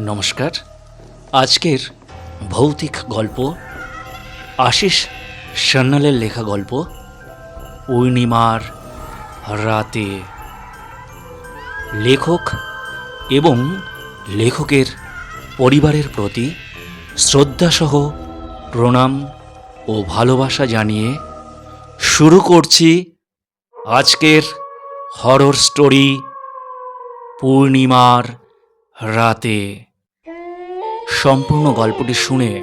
নমস্কার। আজকের ভৌতিক গল্প আশিস সান্যালের লেখা গল্প পূর্ণিমার রাতে। লেখক এবং লেখকের পরিবারের প্রতি শ্রদ্ধাসহ প্রণাম ও ভালোবাসা জানিয়ে শুরু করছি আজকের হরর স্টোরি পূর্ণিমার রাতে। সম্পূর্ণ গল্পটি শুনে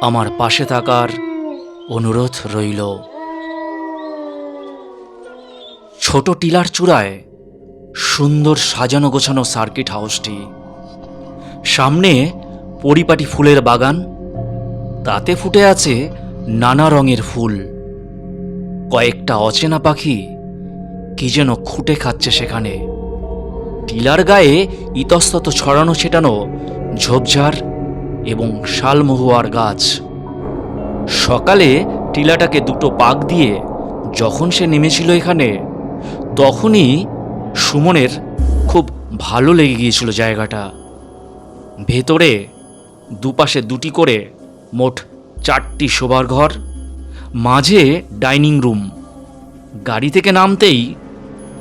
আমার পাশে থাকার অনুরোধ রইল। ছোট টিলার চূড়ায় সুন্দর সাজানো গোছানো সার্কিট হাউসটি। সামনে পরিপাটি ফুলের বাগান, তাতে ফুটে আছে নানা রঙের ফুল। কয়েকটা অচেনা পাখি কি যেন খুঁটে খাচ্ছে সেখানে। টিলার গায়ে ইতস্তত ছড়ানো ছেটানো ঝোপঝাড় এবং শালমহুয়ার গাছ। সকালে টিলাটাকে দুটো পাক দিয়ে যখন সে নেমেছিল এখানে, তখনই সুমনের খুব ভালো লেগে গিয়েছিল জায়গাটা। ভেতরে দুপাশে দুটি করে মোট চারটি শোবার ঘর, মাঝে ডাইনিং রুম। গাড়ি থেকে নামতেই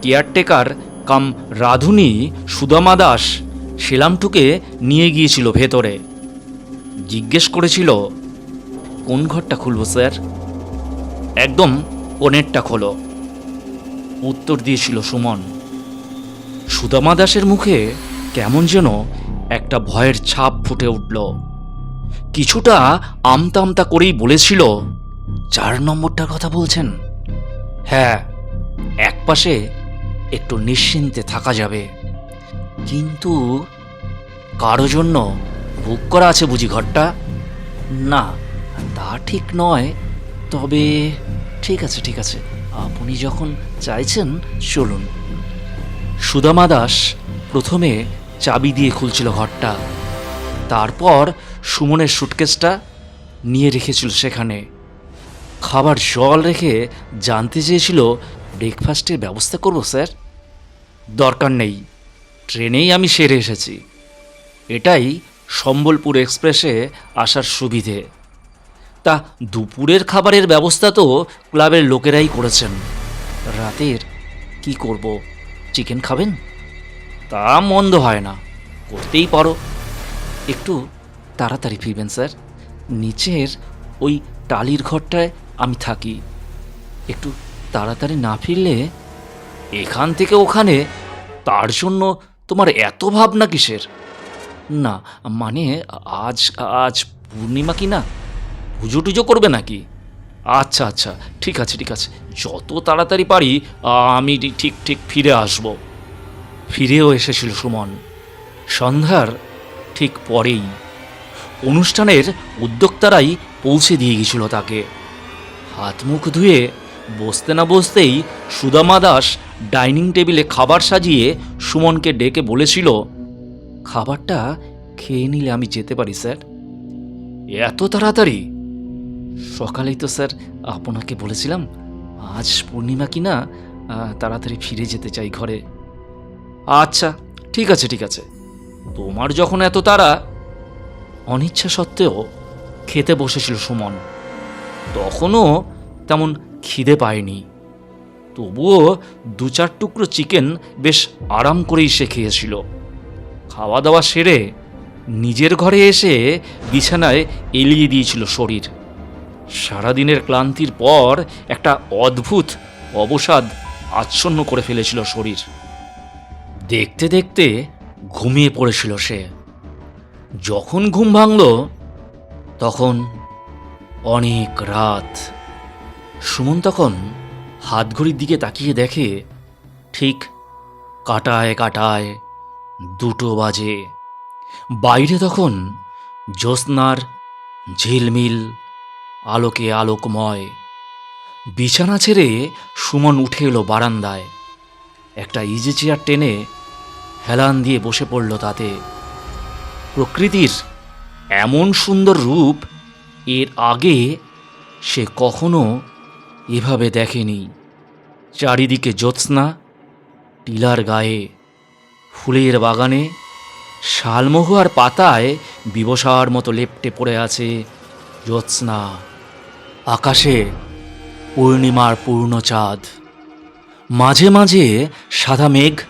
কেয়ারটেকার কাম রাধুনি সুদামা দাস শিলামটুকে নিয়ে গিয়েছিল ভেতরে। জিজ্ঞেস করেছিল, কোন ঘরটা খুলবো, স্যার? একদম কোণেরটা খোলো। উত্তর দিয়েছিল সুমন। সুদামা দাসের মুখে কেমন যেন একটা ভয়ের ছাপ ফুটে উঠল। কিছুটা আমতা আমতা করেই বলেছিল, চার নম্বরটার কথা বলছেন? হ্যাঁ একপাশে একটু নিশ্চিন্তে থাকা যাবে। কিন্তু কারও জন্য বুক করা আছে বুঝি ঘরটা? না, তা ঠিক নয়। তবে ঠিক আছে ঠিক আছে। আপনি যখন চাইছেন, চলুন। সুদামা দাস প্রথমে চাবি দিয়ে খুলছিল ঘরটা। তারপর সুমনের সুটকেসটা নিয়ে রেখেছিল সেখানে। খাবার জল রেখে জানতে চেয়েছিল, ব্রেকফাস্টের ব্যবস্থা করব, স্যার? দরকার নেই। ট্রেনেই আমি সেরে এসেছি। এটাই সম্বলপুর এক্সপ্রেসে আসার সুবিধে। তা দুপুরের খাবারের ব্যবস্থা তো ক্লাবের লোকেরাই করেছেন। রাতের কি করব? চিকেন খাবেন? তা মন্দ হয় না। করতেই পারো। একটু তাড়াতাড়ি ফিরবেন, স্যার। নিচের ওই টালির ঘরটায় আমি থাকি। একটু তাড়াতাড়ি না ফিরলে এখান থেকে ওখানে তার জন্য তোমার এত ভাবনা কিসের? না মানে আজ আজ পূর্ণিমা কি না? পুজো টুজো করবে নাকি? আচ্ছা আচ্ছা ঠিক আছে ঠিক আছে। যত তাড়াতাড়ি পারি, আমি ঠিক ঠিক ফিরে আসব। ফিরেও এসেছিল সুমন। সন্ধ্যার ঠিক পরেই। অনুষ্ঠানের উদ্যোক্তারাই পৌঁছে দিয়ে গেছিল তাকে। হাত মুখ ধুয়ে বসতে না বসতেই সুদামা দাস ডাইনিং টেবিলে খাবার সাজিয়ে সুমনকে ডেকে বলেছিল, খাবারটা খেয়ে নিলে আমি যেতে পারি, স্যার। এত তাড়াতাড়ি? সকালেই তো, স্যার। আপনাকে বলেছিলাম, আজ পূর্ণিমা কি না তাড়াতাড়ি ফিরে যেতে চাই ঘরে। আচ্ছা ঠিক আছে ঠিক আছে। তোমার যখন এত তাড়া, অনিচ্ছা সত্ত্বেও খেতে বসেছিল সুমন। তখনও তেমন খিদে পায়নি। তবুও দু চার টুকরো চিকেন বেশ আরাম করেই সে খেয়েছিল। খাওয়া দাওয়া সেরে নিজের ঘরে এসে বিছানায় এলিয়ে দিয়েছিল শরীর। সারাদিনের ক্লান্তির পর একটা অদ্ভুত অবসাদ আচ্ছন্ন করে ফেলেছিল শরীর। দেখতে দেখতে ঘুমিয়ে পড়েছিল সে। যখন ঘুম ভাঙল, তখন অনেক রাত সুমন তখন হাত ঘড়ির দিকে তাকিয়ে দেখে, ঠিক কাটায় কাটায় দুটো বাজে। বাইরে তখন জ্যোৎস্নার ঝিলমিল, আলোকে আলোকময়। বিছানা ছেড়ে সুমন উঠে এলো বারান্দায়। একটা ইজি চেয়ার টেনে হেলান দিয়ে বসে পড়ল তাতে। প্রকৃতির এমন সুন্দর রূপ এর আগে সে কখনো এভাবে দেখেনি। চারিদিকে জ্যোৎস্না, টিলার গায়ে, ফুলের বাগানে শালমহুয়ার পাতায় বিবসার মতো লেপ্টে পড়ে আছে জ্যোৎস্না। আকাশে পূর্ণিমার পূর্ণ চাঁদ। মাঝে মাঝে সাদা মেঘ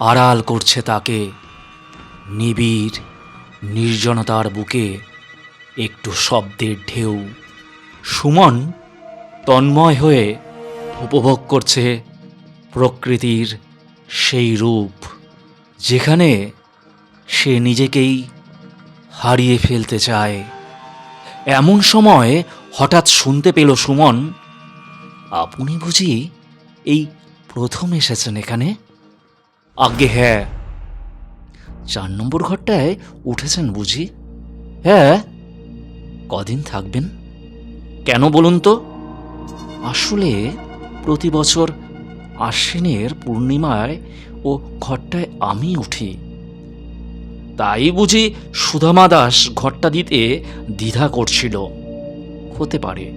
আড়াল করছে তাকে। নিবিড়, নির্জনতার বুকে একটু শব্দের ঢেউ। সুমন তন্ময় হয়ে উপভোগ করছে প্রকৃতির সেই রূপ, যেখানে সে নিজেকেই হারিয়ে ফেলতে চায়। এমন সময় হঠাৎ শুনতে পেল সুমন, আপনি বুঝি এই প্রথম এসেছেন এখানে? আগে হ্যাঁ। চার নম্বর ঘরটায় উঠেছেন বুঝি? হ্যাঁ। কদিন থাকবেন? কেন বলুন তো? আসলে প্রতি বছর আশ্বিনের পূর্ণিমায় ও ঘরটায় আমি উঠি। তাই বুঝি সুধামা দাস ঘরটা দিতে দ্বিধা করছিল। হতে পারে।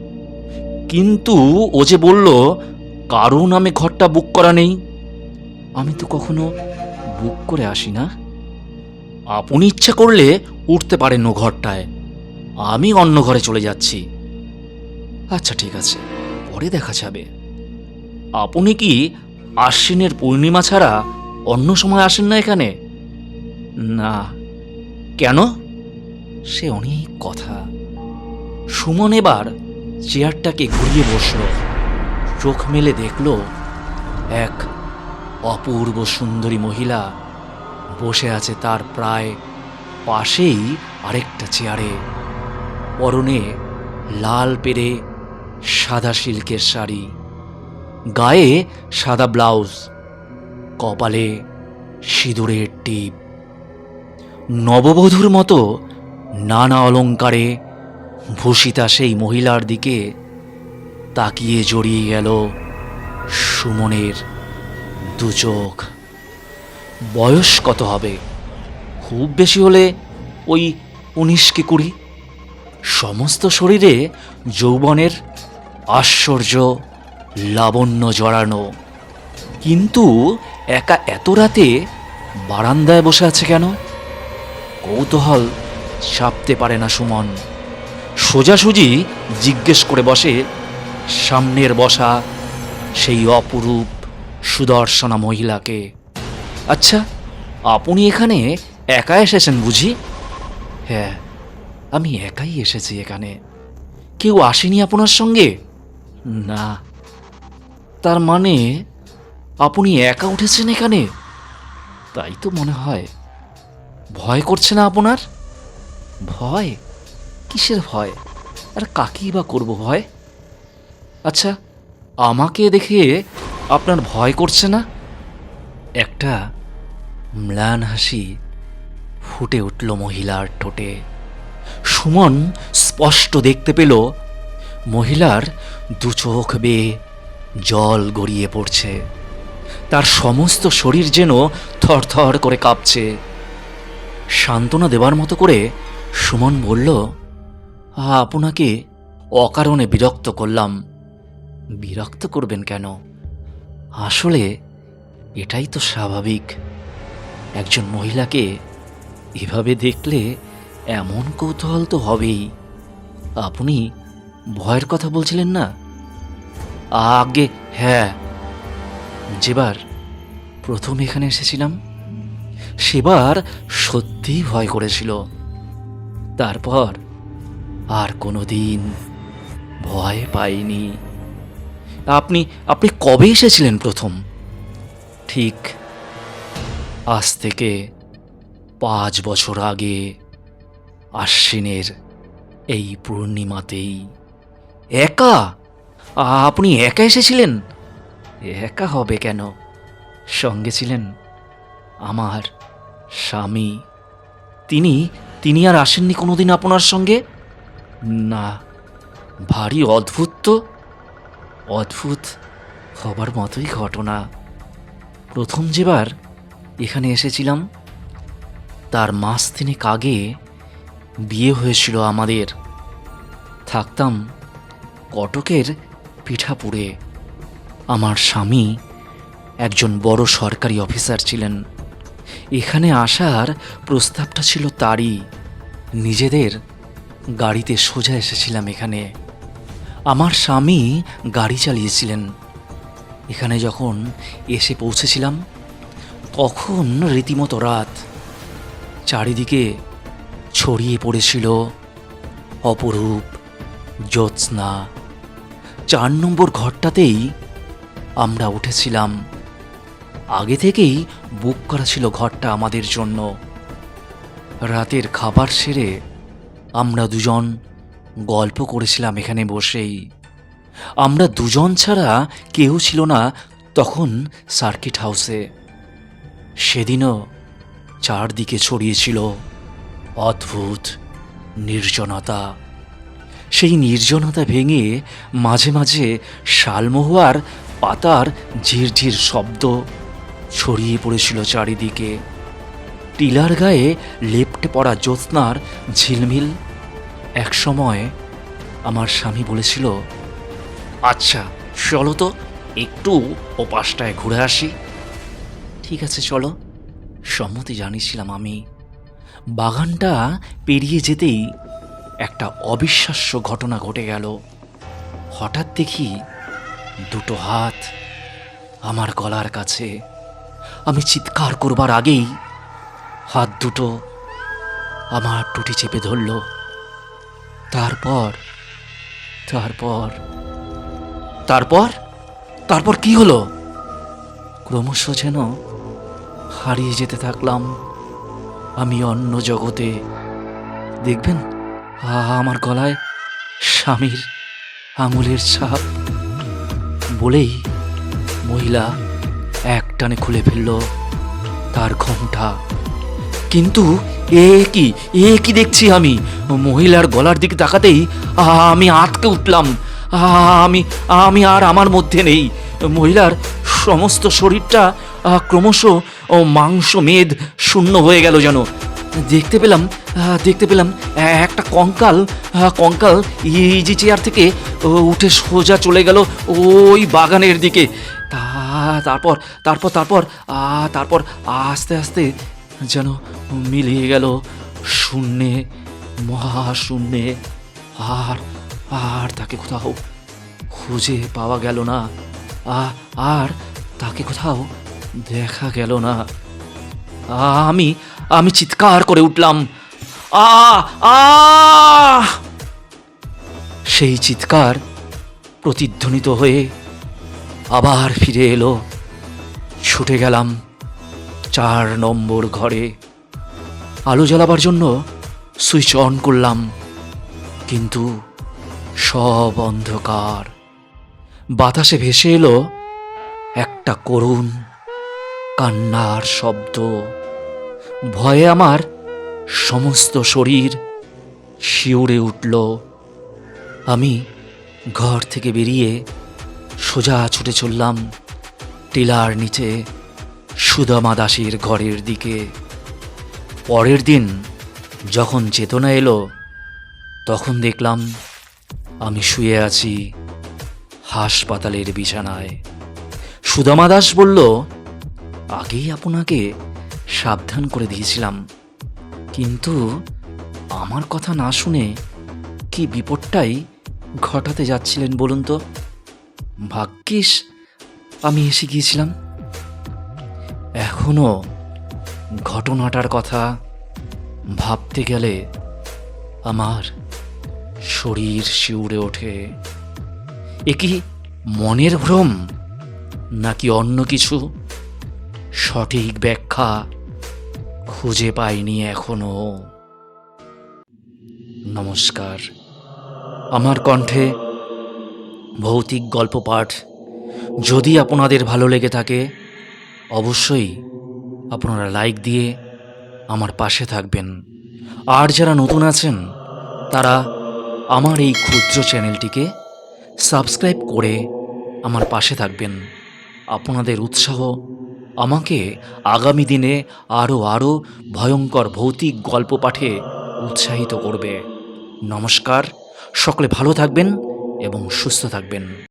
কিন্তু ও যে বলল কারও নামে ঘরটা বুক করা নেই? আমি তো কখনো বুক করে আসি না। আপনি ইচ্ছা করলে উঠতে পারেন ও ঘরটায়। আমি অন্য ঘরে চলে যাচ্ছি। আচ্ছা ঠিক আছে। পরে দেখা যাবে। আপনি কি আশ্বিনের পূর্ণিমা ছাড়া অন্য সময় আসেন না এখানে? না। কেন? সে অনেক কথা। সুমন এবার চেয়ারটাকে ঘুরিয়ে বসল। চোখ মেলে দেখল এক অপূর্ব সুন্দরী মহিলা বসে আছে তার প্রায় পাশেই আরেকটা চেয়ারে। পরনে লাল পেরে সাদা সিল্কের শাড়ি, গায়ে সাদা ব্লাউজ, কপালে সিঁদুরের টিপ। নববধূর মতো নানা অলঙ্কারে ভূষিতা সেই মহিলার দিকে তাকিয়ে জড়িয়ে গেল সুমনের দু চোখ। বয়স কত হবে? খুব বেশি হলে ওই উনিশ কি কুড়ি? সমস্ত শরীরে যৌবনের আশ্চর্য, লাবণ্য জড়ানো। কিন্তু একা এত রাতে বারান্দায় বসে আছে কেন? কৌতূহল চাপতে পারে না সুমন। সোজাসুজি জিজ্ঞেস করে বসে, সামনের বসা সেই অপরূপ সুদর্শনা মহিলাকে। আচ্ছা আপনি এখানে একা এসেছেন বুঝি? হ্যাঁ আমি একাই এসেছি এখানে। কেউ আসেনি আপনার সঙ্গে? না। তার মানে আপনি একা উঠেছেন এখানে? তাই তো মনে হয়। ভয় করছে না আপনার? ভয়? কিসের ভয়? আর কাকেই বা করব ভয়? আচ্ছা আমাকে দেখে আপনার ভয় করছে না? একটা ম্লান হাসি ফুটে উঠল মহিলার ঠোঁটে। সুমন স্পষ্ট দেখতে পেল মহিলার দু চোখ বেয়ে জল গড়িয়ে পড়ছে। তার সমস্ত শরীর যেন থরথর করে কাঁপছে। সান্ত্বনা দেবার মতো করে সুমন বলল আপনাকে অকারণে বিরক্ত করলাম। বিরক্ত করবেন কেন? আসলে এটাই তো স্বাভাবিক। একজন মহিলাকে এভাবে দেখলে এমন কৌতূহল তো হবেই। আপনি ভয়ের কথা বলছিলেন না? আগে হ্যাঁ। যেবার প্রথম এখানে এসেছিলাম, সেবার সত্যিই ভয় করেছিল। তারপর আর কোনো দিন ভয় পাইনি। আপনি আপনি কবে এসেছিলেন প্রথম? ঠিক আজ থেকে পাঁচ বছর আগে আশ্বিনের এই পূর্ণিমাতেই। একা? আপনি একা এসেছিলেন? একা হবে কেন? সঙ্গে ছিলেন আমার স্বামী। তিনি তিনি আর আসেননি কোনোদিন আপনার সঙ্গে? না, ভারী অদ্ভুত তো। অদ্ভুত হবার মতোই ঘটনা। প্রথম যেবার এখানে এসেছিলাম, তার মাস তিনেক আগে বিয়ে হয়েছিল আমাদের। থাকতাম কটকের পিঠাপুরে আমার স্বামী একজন বড় সরকারি অফিসার ছিলেন। এখানে আসার প্রস্তাবটা ছিল তারই। নিজেদের গাড়িতে সোজা এসেছিলাম এখানে। আমার স্বামী গাড়ি চালিয়েছিলেন। এখানে যখন এসে পৌঁছেছিলাম, তখন রীতিমতো রাত। চারিদিকে ছড়িয়ে পড়েছিল অপরূপ জ্যোৎস্না। চার নম্বর ঘরটাতেই আমরা উঠেছিলাম। আগে থেকেই বুক করা ছিল ঘরটা আমাদের জন্য। রাতের খাবার সেরে আমরা দুজন গল্প করেছিলাম এখানে বসেই। আমরা দুজন ছাড়া কেউ ছিল না তখন সার্কিট হাউসে। সেদিনও চারদিকে ছড়িয়েছিল অদ্ভুত, নির্জনতা। সেই নির্জনতা ভেঙে মাঝে মাঝে শালমহুয়ার পাতার ঝিরঝির শব্দ ছড়িয়ে পড়েছিল চারিদিকে। টিলার গায়ে লেপ্টে পড়া জ্যোৎস্নার ঝিলমিল। একসময় আমার স্বামী বলেছিল আচ্ছা চলো তো, একটু ওপাশটায় ঘুরে আসি। ঠিক আছে, চলো। সম্মতি জানিয়েছিলাম আমি। বাগানটা পেরিয়ে যেতেই একটা অবিশ্বাস্য ঘটনা ঘটে গেল। হঠাৎ দেখি দুটো হাত আমার গলার কাছে। আমি চিৎকার করবার আগেই হাত দুটো আমার টুটি চেপে ধরল। তারপর তারপর তারপর তারপর কি হলো? ক্রমশ যেন হারিয়ে যেতে থাকলাম। আমি অন্য জগতে। দেখবেন আমার গলায় স্বামীর আঙুলের ছাপ বলেই মহিলা একটানে খুলে ফেলল তার ঘোমটা। কিন্তু এ কি? এ কি দেখছি আমি? মহিলার গলার দিকে তাকাতেই আমি আটকে উঠলাম। আমি আমি আর আমার মধ্যে নেই। মহিলার সমস্ত শরীরটা ক্রমশ মাংস মেদ শূন্য হয়ে গেল যেন। দেখতে পেলাম দেখতে পেলাম একটা কঙ্কাল কঙ্কাল ইজি চেয়ার থেকে উঠে সোজা চলে গেল ওই বাগানের দিকে। তা, তারপর তারপর তারপর তারপর আস্তে আস্তে যেন মিলিয়ে গেল শূন্যে, মহাশূন্যে। আর আর তাকে কোথাও খুঁজে পাওয়া গেল না। আর তাকে কোথাও দেখা গেল না। আমি আমি চিৎকার করে উঠলাম। আ আ। সেই চিৎকার প্রতিধ্বনিত হয়ে আবার ফিরে এলো। ছুটে গেলাম চার নম্বর ঘরে। আলো জ্বালাবার জন্য সুইচ অন করলাম, কিন্তু সব অন্ধকার। বাতাসে ভেসে এলো একটা করুণ কান্নার শব্দ। ভয়ে আমার সমস্ত শরীর শিউরে উঠল। আমি ঘর থেকে বেরিয়ে সোজা ছুটে চললাম টিলার নিচে সুদামা দাসীর ঘরের দিকে। পরের দিন যখন চেতনা এলো, তখন দেখলাম আমি শুয়ে আছি হাসপাতালের বিছানায়। সুদামা দাস বলল, আগেই আপনাকে সাবধান করে দিয়েছিলাম। কিন্তু আমার কথা না শুনে কি বিপদটাই ঘটাতে যাচ্ছিলেন বলুন তো? ভাগ্যিস আমি এসে গিয়েছিলাম। এখনও ঘটনাটার কথা ভাবতে গেলে আমার শরীর শিউরে ওঠে। এ কি মনের ভ্রম নাকি অন্য কিছু? সঠিক ব্যাখ্যা খুঁজে পাইনি এখনও। নমস্কার। আমার কণ্ঠে ভৌতিক গল্প পাঠ যদি আপনাদের ভালো লেগে থাকে, অবশ্যই আপনারা লাইক দিয়ে আমার পাশে থাকবেন। আর যারা নতুন আছেন, তারা আমার এই ক্ষুদ্র চ্যানেলটিকে সাবস্ক্রাইব করে আমার পাশে থাকবেন। আপনাদের উৎসাহ আমাকে আগামী দিনে আরও আরও ভয়ঙ্কর ভৌতিক গল্প পাঠে উৎসাহিত করবে। নমস্কার, সকলে ভালো থাকবেন এবং সুস্থ থাকবেন।